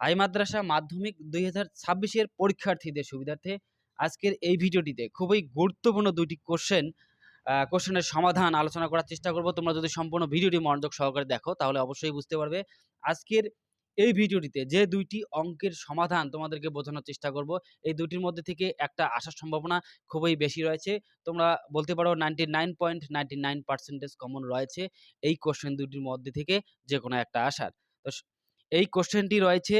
I মাদ্রাসা মাধ্যমিক দুই হাজার ছাব্বিশের পরীক্ষার্থীদের সুবিধার্থে আজকের এই ভিডিওটিতে খুবই গুরুত্বপূর্ণ দুইটি কোশ্চেন কোশ্চেনের সমাধান আলোচনা করার চেষ্টা করব। তোমরা যদি সম্পূর্ণ ভিডিওটি মনোযোগ সহকারে দেখো, তাহলে অবশ্যই বুঝতে পারবে। আজকের এই ভিডিওটিতে যে দুইটি অঙ্কের সমাধান তোমাদেরকে বোঝানোর চেষ্টা করব, এই দুইটির মধ্যে থেকে একটা আসার সম্ভাবনা খুবই বেশি রয়েছে। তোমরা বলতে পারো ninety nine point ninety nine percentage common রয়েছে এই কোশ্চেন দুটির মধ্যে থেকে যে কোনো একটা আসার। তো এই কোশ্চেনটি রয়েছে,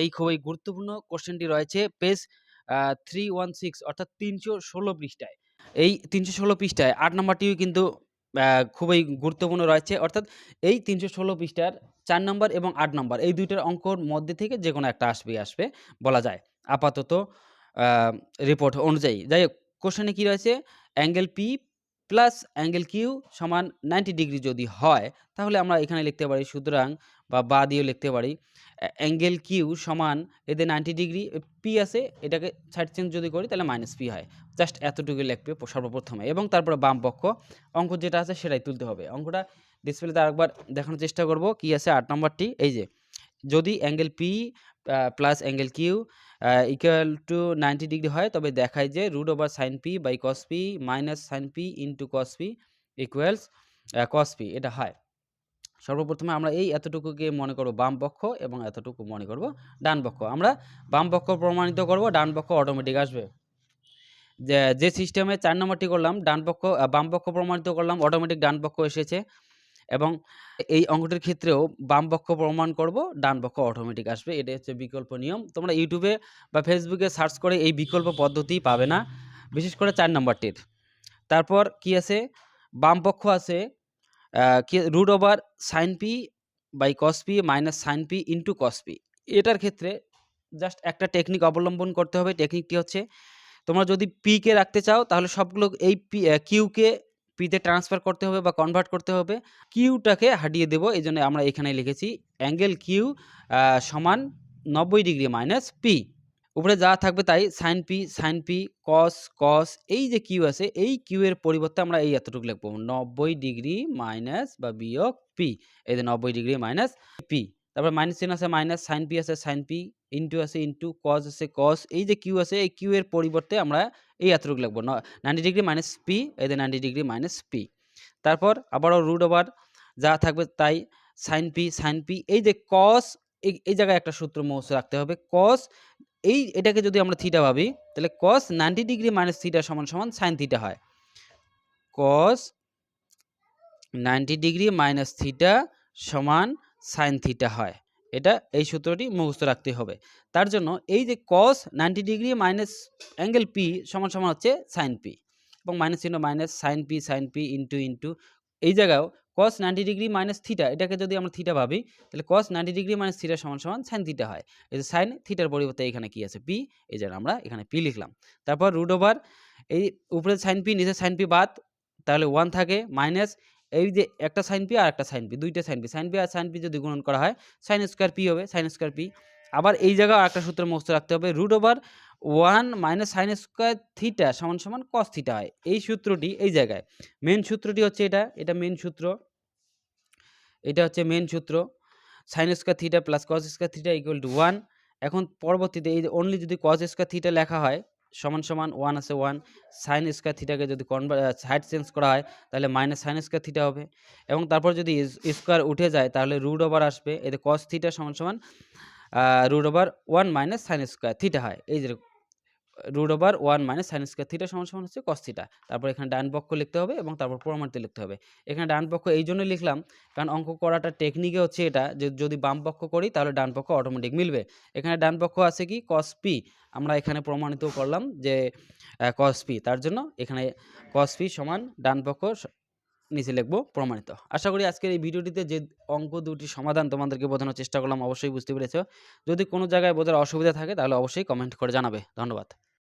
এই খুবই গুরুত্বপূর্ণ কোশ্চেনটি রয়েছে পেজ থ্রি ওয়ান সিক্স অর্থাৎ তিনশো ষোলো পৃষ্ঠায়। এই তিনশো ষোলো পৃষ্ঠায় আট নম্বরটিও কিন্তু খুবই গুরুত্বপূর্ণ রয়েছে। অর্থাৎ এই তিনশো ষোলো পৃষ্ঠার চার নম্বর এবং আট নম্বর, এই দুইটার অঙ্কর মধ্যে থেকে যে কোনো একটা আসবে আসবে বলা যায়। আপাতত রিপোর্ট অনুযায়ী। যাই হোক কোশ্চেনে কী রয়েছে? Angle P plus angle Q সমান নাইনটি ডিগ্রি যদি হয়, তাহলে আমরা এখানে লিখতে পারি, সুতরাং বা বা দিয়েও লিখতে পারি অ্যাঙ্গেল কিউ সমান এদের নাইনটি ডিগ্রি পি আছে, এটাকে সাইড চেঞ্জ যদি করি, তাহলে মাইনাস পি হয়। জাস্ট এতটুকু লিখবে সর্বপ্রথমে। এবং তারপরে বাম পক্ষ, অঙ্ক যেটা আছে সেটাই তুলতে হবে। অঙ্কটা ডিসপ্লেতে আরেকবার দেখানোর চেষ্টা করব, কি আছে, আট নম্বরটি, এই যে, যদি angle P plus angle Q equal to ninety degree হয়। তবে দেখায় যে root over sine P by cos P minus sine P into cos P equals cos P এটা হয়। সর্বপ্রথমে আমরা এই এতটুকুকে মনে করব বাম পক্ষ এবং এতটুকু মনে করব ডান পক্ষ। আমরা বাম পক্ষ প্রমাণিত করব, ডান পক্ষ অটোমেটিক আসবে। যে যে সিস্টেমে চার নম্বরটি করলাম, ডান পক্ষ বাম পক্ষ প্রমাণিত করলাম অটোমেটিক ডান পক্ষ এসেছে। এবং এই অঙ্কটির ক্ষেত্রেও বাম পক্ষ প্রমাণ করব, ডান পক্ষ অটোমেটিক আসবে। এটা হচ্ছে বিকল্প নিয়ম। তোমরা ইউটিউবে বা ফেসবুকে সার্চ করে এই বিকল্প পদ্ধতি পাবে না। বিশেষ করে চার নম্বরটির তারপর কি আছে? বাম পক্ষ আছে কি root over sine P by cos P minus sine P into cos P এটার ক্ষেত্রে জাস্ট একটা টেকনিক অবলম্বন করতে হবে। টেকনিকটি হচ্ছে, তোমরা যদি পি কে রাখতে চাও, তাহলে সবগুলো এই পি কিউকে পিতে ট্রান্সফার করতে হবে বা কনভার্ট করতে হবে। কিউটাকে হাটিয়ে দেবো, এই জন্য আমরা এখানে লিখেছি অ্যাঙ্গেল কিউ সমান নব্বই ডিগ্রি মাইনাস পি উপরে যা থাকবে তাই sine P sine P cos cos এই যে কিউ আছে, এই কিউ এর পরিবর্তে আমরা এই এতটুকু লিখব, নব্বই ডিগ্রি মাইনাস বা বিয়োগ পি এই যে নব্বই ডিগ্রি মাইনাস পি তারপর মাইনাস চিহ্ন আছে মাইনাস সাইন পি আছে সাইন পি ইন্টু আছে ইন্টু কস আছে কস এই যে কিউ আছে, এই কিউ এর পরিবর্তে আমরা এই এতটুকু লিখব। নাইনটি ডিগ্রি মাইনাস পি এই যে নাইনটি ডিগ্রি মাইনাস পি তারপর আবারও রুট ওভার যা থাকবে তাই সাইন পি সাইন পি এই যে কস এই এই জায়গায় একটা সূত্র মৌস রাখতে হবে। কস এই এটাকে যদি আমরা থিটা ভাবি, তাহলে cos ninety degree minus theta সমান সমান সাইন থিটা হয়। Cos ninety degree minus theta সমান সাইন থিটা হয়। এটা এই সূত্রটি মুখস্থ রাখতে হবে। তার জন্য এই যে cos ninety degree minus angle P সমান সমান হচ্ছে সাইন পি এবং মাইনাস চিহ্ন minus sine P sine P into into এই জায়গাও cos ninety degree minus theta এটাকে যদি আমরা থিটা ভাবি, তাহলে cos ninety degree minus theta সমান সমান সাইন থিটা হয়। এই যে সাইন থিটার পরিবর্তে এখানে কি আছে পি এই জন্য আমরা এখানে পি লিখলাম। তারপর রুট ওভার এই উপরে সাইন পি নিচে সাইন পি বাদ, তাহলে ওয়ান থাকে মাইনাস এই যে একটা সাইন পি আর একটা সাইন পি দুইটা সাইন পি সাইন পি আর সাইন পি যদি গুণন করা হয় সাইন স্কোয়ার পি হবে সাইন স্কোয়ার পি আবার এই জায়গায় একটা সূত্র মুখস্থ রাখতে হবে root over one minus sine square theta সমান সমান কস থিটা হয়। এই সূত্রটি এই জায়গায় মেন সূত্রটি হচ্ছে এটা এটা মেন সূত্র, এটা হচ্ছে মেন সূত্র। Sine square theta plus cos square theta equal to one এখন পরবর্তীতে এই অনলি যদি কস স্কোয়ার থিটা লেখা হয় সমান সমান ওয়ান আছে ওয়ান সাইন স্কোয়ার থিটাকে যদি কনভার সাইড চেঞ্জ করা হয়, তাহলে মাইনাস সাইন স্কোয়ার থিটা হবে। এবং তারপর যদি স্কোয়ার উঠে যায়, তাহলে রুট ওভার আসবে। এতে কস থিটা সমান সমান root over one minus sine square theta হয়। এই যে root over one minus sine square theta সমান সমান হচ্ছে কস থিটা তারপর এখানে ডান পক্ষ লিখতে হবে এবং তারপর প্রমাণিত লিখতে হবে। এখানে ডান পক্ষ এই জন্য লিখলাম, কারণ অঙ্ক করাটা টেকনিকে হচ্ছে এটা, যে যদি বাম পক্ষ করি তাহলে ডান পক্ষ অটোমেটিক মিলবে। এখানে ডান পক্ষ আছে কি? কস পি আমরা এখানে প্রমাণিত করলাম যে কস পি তার জন্য এখানে কস পি সমান ডান পক্ষ নিচে লিখব প্রমাণিত। আশা করি আজকের এই ভিডিওটিতে যে অঙ্ক দুটি সমাধান তোমাদেরকে বোঝানোর চেষ্টা করলাম, অবশ্যই বুঝতে পেরেছ। যদি কোনো জায়গায় বোঝার অসুবিধা থাকে তাহলে অবশ্যই কমেন্ট করে জানাবে। ধন্যবাদ।